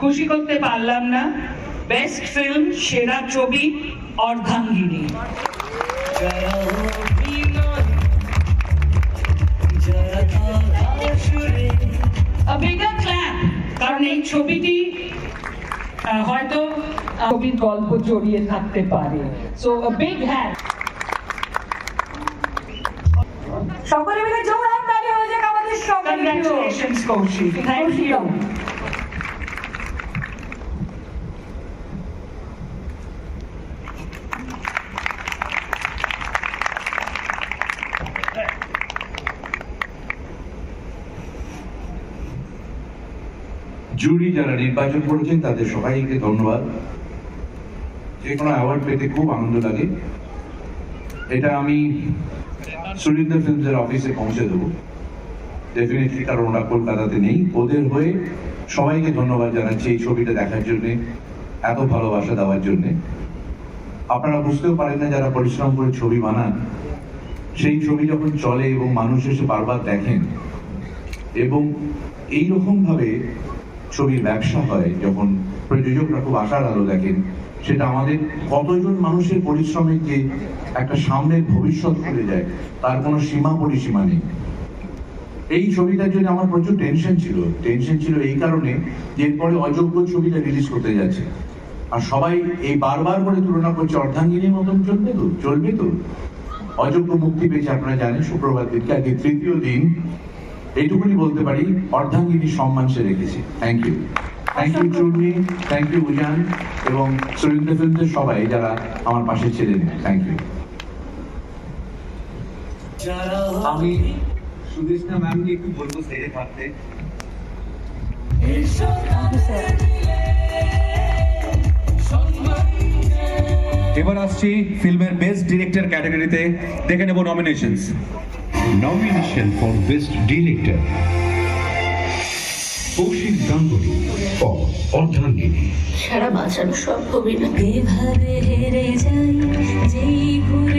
খুশি করতে পারলাম না। বেস্ট ফিল্ম সেরা ছবি অর্ধাঙ্গিনী। কারণ এই ছবিটি হয়তো ছবির গল্প জড়িয়ে থাকতে পারে। সো বিগ হ্যান্ড সকলে মিলে জোর হাত তালি হয়ে যাক আমাদের প্রিয়। Congratulations Kaushik. Thank you jury যারা নির্বাচন করেছেন, তাদের সবাইকে ধন্যবাদ। যে কোনো অ্যাওয়ার্ড পেতে খুব আনন্দ লাগে। এটা আমি সুরিন্দর ফিল্মসের অফিসে পৌঁছে দেবো। ডেফিনেটলি কারণ ওরা কলকাতাতে নেই। ওদের হয়ে সবাইকে ধন্যবাদ জানাচ্ছি এই ছবিটা দেখার জন্যে, এত ভালোবাসা দেওয়ার জন্যে। আপনারা বুঝতেও পারেন না যারা পরিশ্রম করে ছবি বানান, সেই ছবি যখন চলে এবং মানুষ এসে বারবার দেখেন, এবং এই রকম ভাবে ছবির ব্যবসা হয়, যখন প্রযোজকরা খুব আশার আলো দেখেন, সেটা আমাদের কতজন মানুষের পরিশ্রমে যে একটা সামনের ভবিষ্যৎ খুলে যায় তার কোনো সীমা পরিসীমা নেই। এই ছবিটার জন্য আমার প্রচুর টেনশন ছিল। টেনশন ছিল এই কারণে যে এরপরে অযোগ্য ছবিটা রিলিজ করতে যাচ্ছে। আর সবাই এই বারবার করে তুলনা করছে, অর্ধাঙ্গিনীর মতন চলবে তো? চলবে তো? অযোগ্য মুক্তি পেয়েছে, আপনারা জানেন, শুক্রবার দিনকে, আজকে তৃতীয় দিন। এইটুকুনি বলতে পারি অর্ধাঙ্গিনী সম্মান সে রেখেছে। Thank you thank you Churni thank you Ujan এবং সুরেন্দ্র ফিল্মদের সবাই যারা আমার পাশে ছিলেন। থ্যাংক ইউ আমি সুদেশনা ম্যামকে একটু বলব এবার আসছি ফিল্মের বেস্ট ডিরেক্টর ক্যাটাগরিতে দেখে নেব nominations Nomination for Best Director. Kaushik Ganguly for Ardhangini সারা বাঁচানো সম্ভবই না। এভাবে হেরে যাই, যেই ঘুরে